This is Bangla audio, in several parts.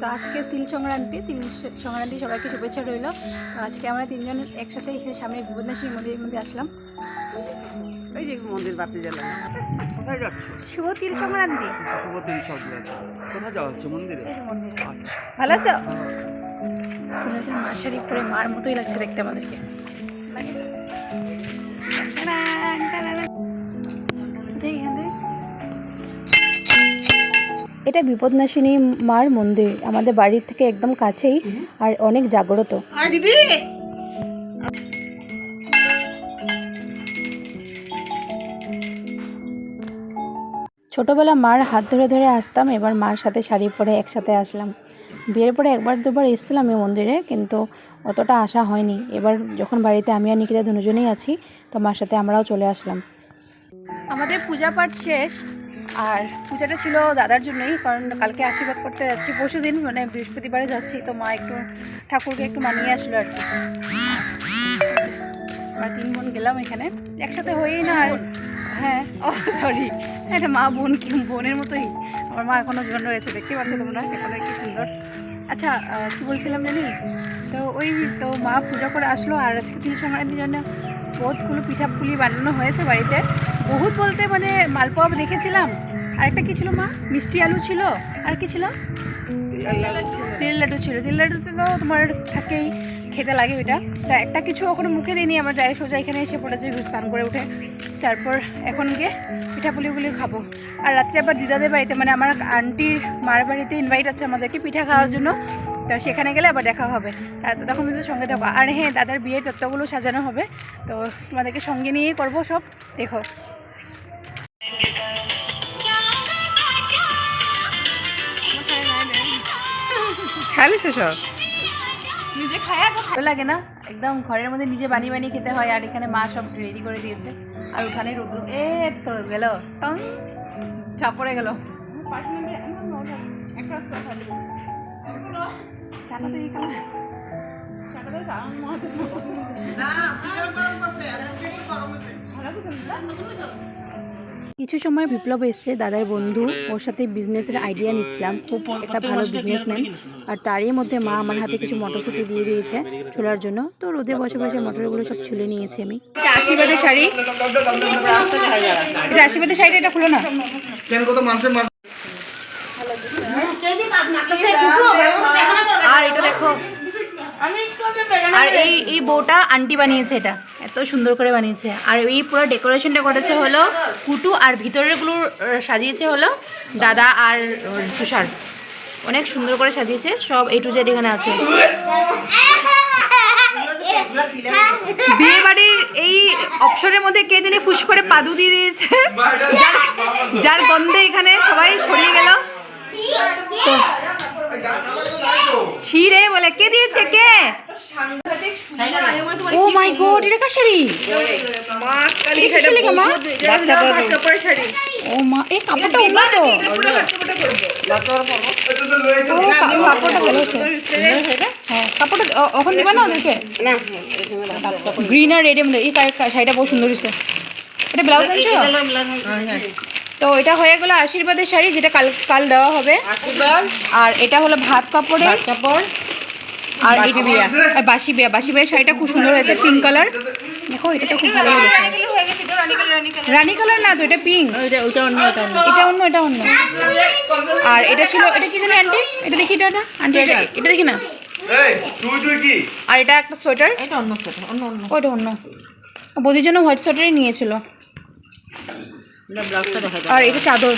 তো আজকে তিল সংক্রান্তি তিল সংক্রান্তি সবাইকে শুভেচ্ছা রইল। তো আজকে আমরা তিনজন একসাথে এখানে সামনে বিপদনাশী মন্দিরের মধ্যে আসলাম। ওই যে মন্দির বাতি জ্বালানো কোথায় যাচ্ছ? শুভ তিল সংক্রান্তি। শুভ তিল সংক্রান্তি। কোথায় যাওয়া হচ্ছে মন্দিরে? এই আচ্ছা। ভালো আছো? তিনজন মার পরে মার মতোই লাগছে দেখতে আমাদেরকে। এটা বিপদনাশিনী মার মন্দির আমাদের বাড়ির থেকে একদম কাছেই আর অনেক জাগ্রত। দিদি! ছোটবেলা মার হাত ধরে ধরে আসতাম এবার মার সাথে শাড়ি পরে একসাথে আসলাম। বিয়ের পরে একবার দুবার এসেছিলাম এই মন্দিরে কিন্তু অতটা আসা হয়নি। এবার যখন বাড়িতে আমি আর নিকিতা দুজনেই আছি তো মার সাথে আমরাও চলে আসলাম। আমাদের পূজা পাঠ শেষ। আর পূজাটা ছিল দাদার জন্যই, কারণ কালকে আশীর্বাদ করতে যাচ্ছি পরশু দিন মানে বৃহস্পতিবারে যাচ্ছি, তো মা একটু, ঠাকুরকে একটু মানিয়ে আসলো আর কি। আমরা তিন বোন গেলাম এখানে। একসাথে হয়েই না হ্যাঁ ও সরি এটা মা বোন কি বোনের মতোই। আমার মা এখনও জন রয়েছে, দেখতে পাচ্ছ তোমরা এখনও কি সুন্দর। আচ্ছা কি বলছিলাম জানি? তো ওই, তো মা পূজা করে আসলো, আর আজকে তিল সংক্রান্তির জন্য বহুতগুলো পিঠা পুলি বানানো হয়েছে বাড়িতে। বহুত বলতে মানে মালপোয়া দেখেছিলাম। আর একটা কি ছিল মা? মিষ্টি আলু ছিল। আর কি ছিল? তিল লাড্ডু ছিল। তিল লাড্ডুতে তো তোমার থাকেই খেতে লাগে ওইটা। তা একটা কিছু ওখানে মুখে দিইনি আমরা ডাইরেক্ট সোজা এখানে এসে পড়েছি স্নান করে উঠে। তারপর এখন গিয়ে পিঠাপুলিগুলি খাব। আর রাত্রে আবার দিদাদের বাড়িতে মানে আমার আন্টির মার বাড়িতে ইনভাইট আছে আমাদেরকে পিঠা খাওয়ার জন্য। তো সেখানে গেলে আবার দেখা হবে। আর তো তখন কিন্তু সঙ্গে থাকব আর হ্যাঁ দাদার বিয়ের তত্ত্বগুলো সাজানো হবে। তো তোমাদেরকে সঙ্গে নিয়েই করব সব। দেখো। খালি শেষ নিজে খায়া তো ভালো লাগে না। একদম ঘরের মধ্যে নিজে বানিয়ে বানিয়ে খেতে হয় আর এখানে মা সব রেডি করে দিয়েছে। আর ওখানে রোদ্র এ তো গেল। টং চাপড়ে গেল। কিছু সময় বিপ্লব এসছে দাদার বন্ধু ওর সাথে বিজনেসের আইডিয়া নিচ্ছিলাম। খুব একটা ভালো বিজনেসম্যান আর তারই মধ্যে মা আমার হাতে কিছু মটরশুঁটি দিয়ে দিয়েছে ছোলার জন্য। তো রোদে বসে বসে মটরগুলো সব ছুলে নিয়েছি আমি। আশীর্বাদের শাড়ি? এটা আশীর্বাদের শাড়িটা এটা খুলো না। আর এটা দেখো আর এই এই বউটা আন্টি বানিয়েছে এটা এত সুন্দর করে বানিয়েছে আর এই পুরো ডেকোরেশনটা করেছে হলো কুটু আর ভিতরেরগুলো সাজিয়েছে হলো দাদা আর তুষার অনেক সুন্দর করে সাজিয়েছে সব এই টু জেড এখানে আছে বিয়ে বাড়ির এই অপশনের মধ্যে কে জানি ফুস করে পাদু দিয়ে দিয়েছে যার যার গন্ধে এখানে সবাই ছড়িয়ে গেল তো ছিঁড়ে বলে কে দিয়েছে কে? ও মাই গড এটা কার শাড়ি? ও মা এই কাপড়টা অন্য তো। কাপড়টা ভালো আছে হ্যাঁ কাপড়টা ওখান দিবা না ওদেরকে গ্রিন আর মধ্যে। এই শাড়িটা বহু সুন্দর হয়েছে এটা ব্লাউজ আনছো? তো এটা হয়ে গেলো আশীর্বাদের শাড়ি যেটা কাল কাল দেওয়া হবে। আর এটা হলো ভাত কাপড়ের। কাপড়। আর বাসি বিয়া। বাসি বিয়া। বাসি বিয়ের শাড়িটা খুব সুন্দর হয়েছে পিঙ্ক কালার দেখো এটা তো খুব ভালো লেগেছে রানী কালার না তো এটা পিঙ্ক ওইটা অন্য এটা অন্য এটা অন্য। আর এটা ছিল এটা কি জানি আন্টি এটা দেখি এটা না আন্টি এটা এটা। দেখি না? তুই তুই কি? আর এটা একটা সোয়েটার এটা অন্য সেটা অন্য অন্য। ওইটা অন্য। বদির জন্য হোয়াইট সোয়েটারই নিয়েছিল। আর এটা চাদর।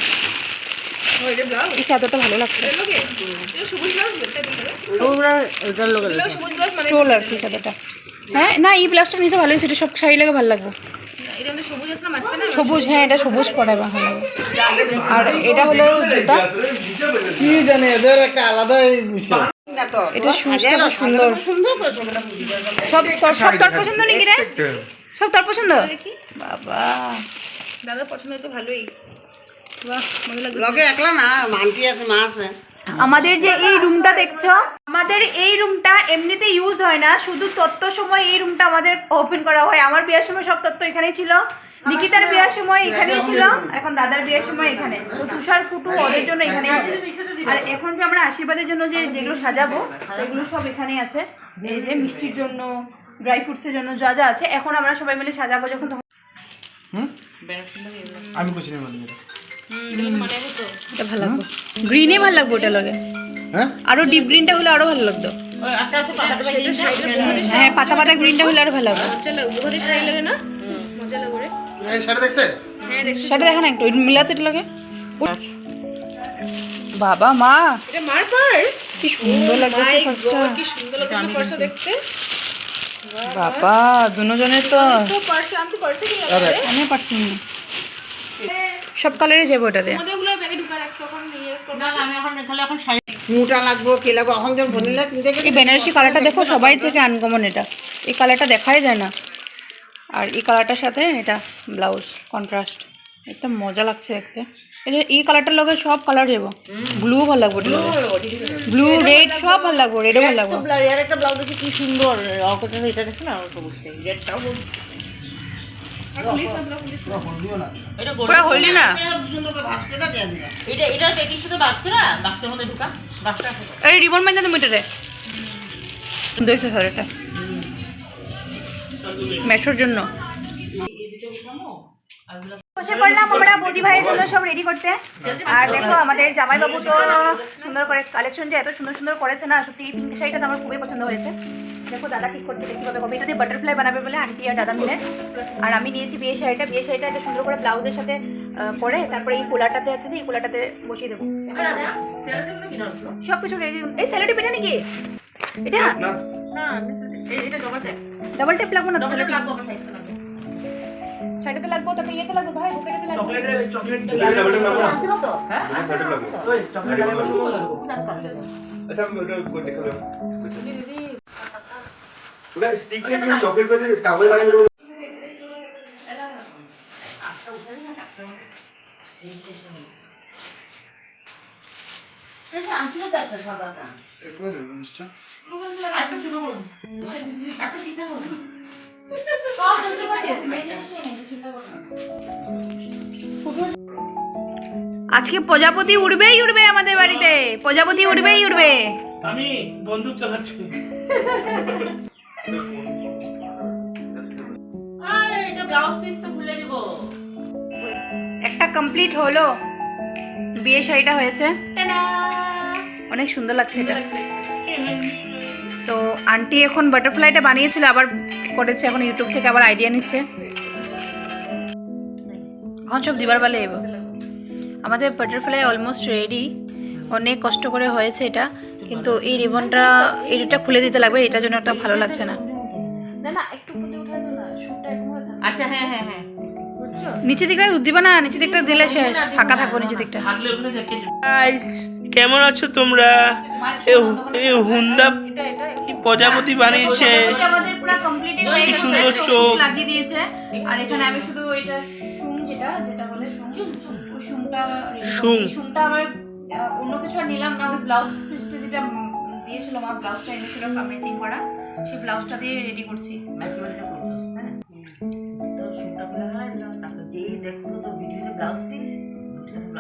এই চাদরটা ভালো লাগছে। ওরা স্টোল আর কি চাদরটা। হ্যাঁ না এই ব্লাউজটা নিচে ভালো হয়েছে এটা সব শাড়ি লাগে ভালো লাগবে। সবুজ হ্যাঁ এটা সবুজ পরায় ভালো লাগবে। আর এটা হলো জুতা। কি জানে এদের একটা আলাদাই বিষয় এটা খুব সুন্দর। সব তোর সব তোর পছন্দ নাকি রে? সব তোর পছন্দ? বাবা। দাদা পছন্দ তো ভালোই। বাহ মজা লাগবে লগে একলা না মান্তি আছে মা আছে। আমাদের যে এই রুমটা দেখছ আমাদের এই রুমটা এমনিতে ইউজ হয় না শুধু তত্ত্ব সময় এই রুমটা আমাদের ওপেন করা হয়। আমার বিয়ের সময় সব তত্ত্ব এখানেই ছিল নিকিতার বিয়ের সময় এখানেই ছিল এখন দাদার বিয়ের সময় এখানে। তো তুষার ফুটু ওদের জন্য এখানেই হবে। আর এখন যে আমরা আশীর্বাদের জন্য যে যেগুলো সাজাবো এগুলো সব এখানেই আছে। এই যে মিষ্টির জন্য ড্রাই ফ্রুটসের জন্য যা যা আছে এখন আমরা সবাই মিলে সাজাবো যখন হুম? আমি বুঝি না মানে এটা ভালো লাগবে। গ্রিনে ভালো লাগবে ওটা লাগে। হ্যাঁ? আরও ডিপ গ্রিনটা হলে আরও ভালো লাগতো। যায়। হ্যাঁ পাতা পাতা গ্রিনটা হলে আরও ভালো লাগবে। সেটা দেখা না একটু মিলাতে এটা লাগে। বাবা মা! এটা মার পার্স কি সুন্দর লাগছে ফার্স্টটা কি সুন্দর লাগছে পার্সটা দেখতে। বাবা দুজনের তো। আমি পারছি না। সব কালারে যাব ওটাতে আমাদের ওগুলো ব্যাগে ঢুকা রাখছো এখন নিয়ে করব। না, না, আমি এখন খালি এখন শাড়ি মোটা লাগবো কি লাগবো? এখন যখন এই বেনারসি কালারটা দেখো সবাই থেকে আনকমন এটা। এই কালারটা দেখাই যায় না। আর এই কালারটার সাথে এটা ব্লাউজ কন্ট্রাস্ট একদম মজা লাগছে দেখতে। এটা এই কালারটার লগে সব কালার যাব ব্লু ভালো লাগবে ব্লু রেড সব ভালো লাগবে রেডও ভালো লাগবে। এর একটা ব্লাউজ আছে কি সুন্দর। এটা দেখো না অল্প বুঝতে রেডটাও এটা পুরো হলদি না? এটা এটা এই রিবন বান্ধা তুমি এটারে সুন্দর স্যার এটা। মেশোর জন্য। বসে পড়লাম আমরা বৌদি ভাইয়ের জন্য সব রেডি করতে। আর দেখো আমাদের জামাইবাবু তো সুন্দর করে কালেকশন যে এত সুন্দর সুন্দর করেছে না সত্যি এই পিঙ্ক শাড়িটা আমার খুবই পছন্দ হয়েছে। দেখো দাদা ঠিক করছে দেখি কবে কবে এটা দিয়ে বাটারফ্লাই বানাবে বলে আন্টি আর দাদা মিলে। আর আমি নিয়েছি বিয়ে শাড়িটা। বিয়ে শাড়িটা এটা সুন্দর করে ব্লাউজের সাথে করে তারপরে এই কোলাটাতে আছে যে এই কোলাটাতে বসিয়ে দেবো। সব কিছু রেডি এই স্যালাডি পেটা নাকি? এটা? ডাবল টেপ লাগবো না? চকলেট লাগবে। আমার সাইজটা লাগবে শাড়িতে লাগবো। তারপরে ইয়েতে লাগবো। ভাই বুকেটাতে লাগবো আনছিল তো হ্যাঁ আনছিল তো একটা সাদাটা। একটা ছিল বলুন। একটা চিন্তা করুন আজকে প্রজাপতি উড়বেই উড়বে আমাদের বাড়িতে। প্রজাপতি উড়বেই উড়বে। আমি বন্দুক চালাচ্ছি। আরে এটা ব্লাউজ পিস তো ভুলে দিব একটা কমপ্লিট হলো। বিয়ে শাড়িটা হয়েছে। অনেক সুন্দর লাগছে এটা। আন্টি এখন বাটারফ্লাইটা বানিয়েছিল আবার করেছে এখন ইউটিউব থেকে আবার আইডিয়া নিচ্ছে। এখন সব দিবার বেলা এব। আমাদের বাটারফ্লাই অলমোস্ট রেডি অনেক কষ্ট করে হয়েছে এটা কিন্তু এই রিবনটা এইটা খুলে দিতে লাগবে এটার জন্য একটা ভালো লাগছে না। না না একটু উঠে না শুটটা এরকম আচ্ছা হ্যাঁ হ্যাঁ হ্যাঁ। নিচে দিকটা দিবা না নিচে দিকটা দিলে শেষ ফাঁকা থাকব নিচে দিকটা। কেমন আছো তোমরা? এ এ হুন্দা কি প্রজাপতি বানিয়েছে? আমাদের পুরো কমপ্লিট হয়ে কি সুন্দর চোখ। লাগিয়ে দিয়েছে। আর এখানে আমি শুধু এটা শুম যেটা যেটা বলে শুম ওই শুমটা ready শুম। আমার অন্য কিছু আর নিলাম না। ওই ব্লাউজ পিসটা যেটা দিয়েছিল আমার ব্লাউজটা এনেছিল ম্যাচিং করা। সেই ব্লাউজটা দিয়ে রেডি করছি। হ্যাঁ? তো শুটটা বলে হয় তারপর যেই দেখতো তো ভিডিওতে ব্লাউজ পিস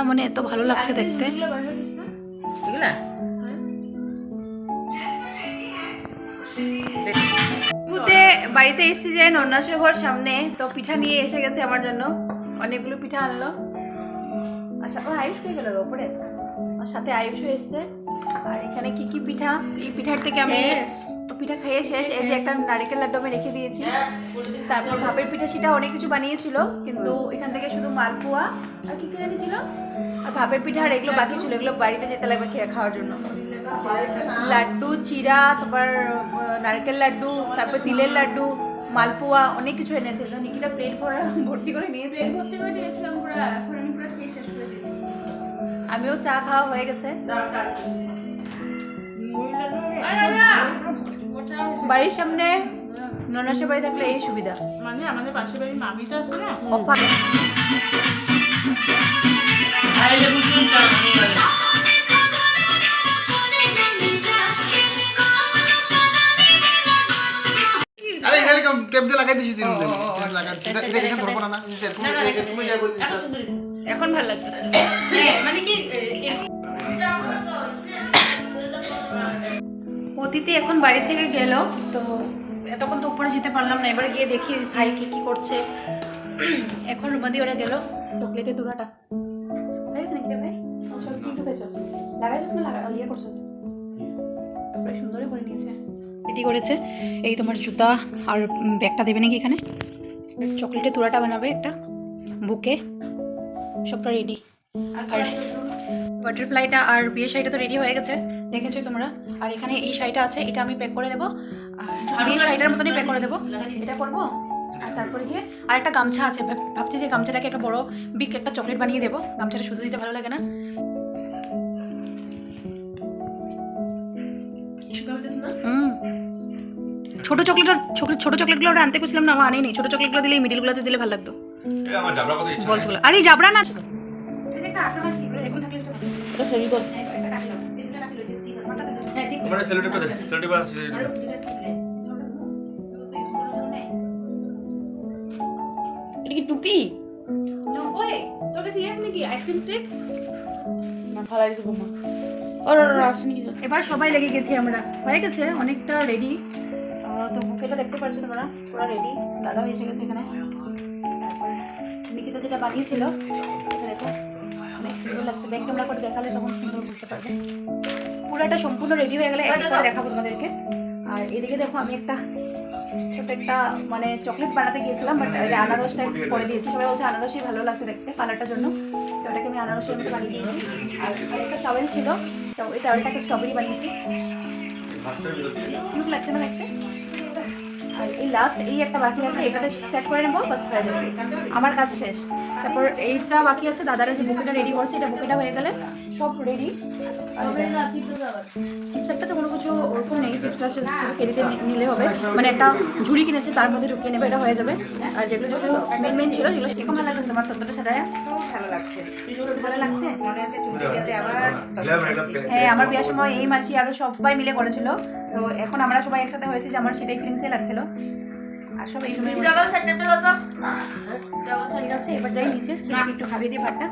পুরা মানে এত ভালো লাগছে দেখতে? বাড়িতে এসেছি যে নন্নাসের ঘর সামনে তো পিঠা নিয়ে এসে গেছে আমার জন্য। অনেকগুলো পিঠা আনলো। ও আয়ুষ হয়ে গেল ওপরে। আর সাথে আয়ুষও এসছে। আর এখানে কি কি পিঠা? এই পিঠার থেকে আমি পিঠা খেয়ে শেষ। এই যে একটা নারকেল লাড্ডু আমি রেখে দিয়েছি। তারপর ভাপের পিঠা সেটা অনেক কিছু বানিয়েছিল। কিন্তু এখান থেকে শুধু মালপোয়া। আর কি কি জানিয়েছিল ভাপের পিঠা আর এগুলো বাকি ছিল এগুলো বাড়িতে যেতে লাগবে খেয়ে খাওয়ার জন্য। লাড্ডু চিরা তারপর নারকেল লাড্ডু তারপর তিলের লাড্ডু মালপোয়া অনেক কিছু এনেছে তো নিকিতা প্লেট ভরা ভর্তি করে নিয়েছে। ভর্তি করে নিয়েছিলাম পুরো এখন আমি পুরো খেয়ে শেষ করে দিয়েছি। আমিও চা খাওয়া হয়ে গেছে। বাড়ির সামনে ননাসের বাড়ি থাকলে এই সুবিধা। মানে আমাদের পাশের বাড়ির মামিটা আছে না? অফার। আরে এখানে টেপ দিয়ে লাগাই দিছি তিন লাগাই দিছি এটা এটা এখানে ধরবো না না এরকম এরকম যা করে এত সুন্দর হয়েছে। এখন ভালো হ্যাঁ, মানে কি অতিথি এখন বাড়ি থেকে গেল তো এতক্ষণ তো উপরে যেতে পারলাম না এবার গিয়ে দেখি ভাই কি কি করছে। এখন রুমাদি ওরা গেল। চকলেটে দুরাটা। লাগাইছ নাকি ভাই লাগাইছস না? লাগা ইয়ে করছস বেশ সুন্দরই করে নিয়েছে। রেডি করেছে। এই তোমার জুতা আর ব্যাগটা দেবে নাকি এখানে? চকলেটের তুরাটা বানাবে একটা। বুকে। সবটা রেডি আর বাটারফ্লাইটা আর বিয়ে শাড়িটা তো রেডি হয়ে গেছে। দেখেছ তোমরা? আর এখানে এই শাড়িটা আছে এটা আমি প্যাক করে দেবো। আর বিয়ে শাড়িটার মতনই প্যাক করে দেবো। এটা করব? আর তারপরে গিয়ে আর একটা গামছা আছে। ভাবছি যে গামছাটাকে একটা বড় বিগ একটা চকলেট বানিয়ে দেবো। গামছাটা শুধু দিতে ভালো লাগে না। ছোট চকলেট ছোট ছোট চকলেটগুলো ওরা আনতে গেছিলাম না আমার আনেনি। ছোট চকলেটগুলো দিলে মিডিলগুলোতে দিলে ভালো লাগতো। জাবরা বলসগুলো আরে যাবরা না তো এই যে টুপি? ওই তোর কাছে ইয়েস নাকি? আইসক্রিম স্টিক না ফালাই দিব মা এবার সবাই লেগে গেছি আমরা। হয়ে গেছে অনেকটা রেডি তো বুকেটা দেখতে পাচ্ছ তোমরা পুরো রেডি দাদা এসে গেছে এখানে। নিকিতা যেটা বানিয়েছিল দেখো। অনেক সুন্দর লাগছে। ব্যাগ ক্যামেরা করে দেখালে তখন সুন্দর বুঝতে পারবে। পুরোটা সম্পূর্ণ রেডি হয়ে গেলে একবার দেখাবো তোমাদেরকে। আর এদিকে দেখো আমি একটা ছোট একটা মানে চকলেট বানাতে গিয়েছিলাম বাট আনারস টাইপ করে দিয়েছি। সবাই বলছে আনারসই ভালো লাগছে দেখতে কালারটার জন্য। তো ওটাকে আমি আনারসের মতো বানিয়ে দিয়েছি। আর একটা টাওয়েল ছিল, তো ওই টাওয়েলটাকে স্ট্রবেরি বানিয়েছি। কিউট লাগছে না দেখতে? এই লাস্ট এই একটা বাকি আছে, এটাতে সেট করে নেব, বাস হয়ে যাবে। আমার কাজ শেষ। তারপর এইটা বাকি আছে, দাদারা যে বুকেটা রেডি করছে, এটা বুকেটা হয়ে গেলে সব রেডি চিপসেটটা তো কোনো কিছু ওরকম নেই চিপসটা শুধু কেরিতে নিলে হবে। মানে একটা ঝুড়ি কিনেছে তার মধ্যে ঢুকিয়ে নেবে এটা হয়ে যাবে। আর যেগুলো যেগুলো মেন মেন ছিল সেগুলো কেমন লাগছে তোমার সাজায় খুব ভালো লাগছে। ভালো লাগছে? মনে হচ্ছে হ্যাঁ আমার বিয়ের সময় এই মাসি আরও সবাই মিলে করেছিল। তো এখন আমরা সবাই একসাথে হয়েছি যে আমার সেটাই ফিলিংসে লাগছিল। আর সব এই রুমের ডাবল তো। ডাবল সাইড আছে এবার যাই নিচে ছেলেকে একটু খাইয়ে দিই ভাতটা।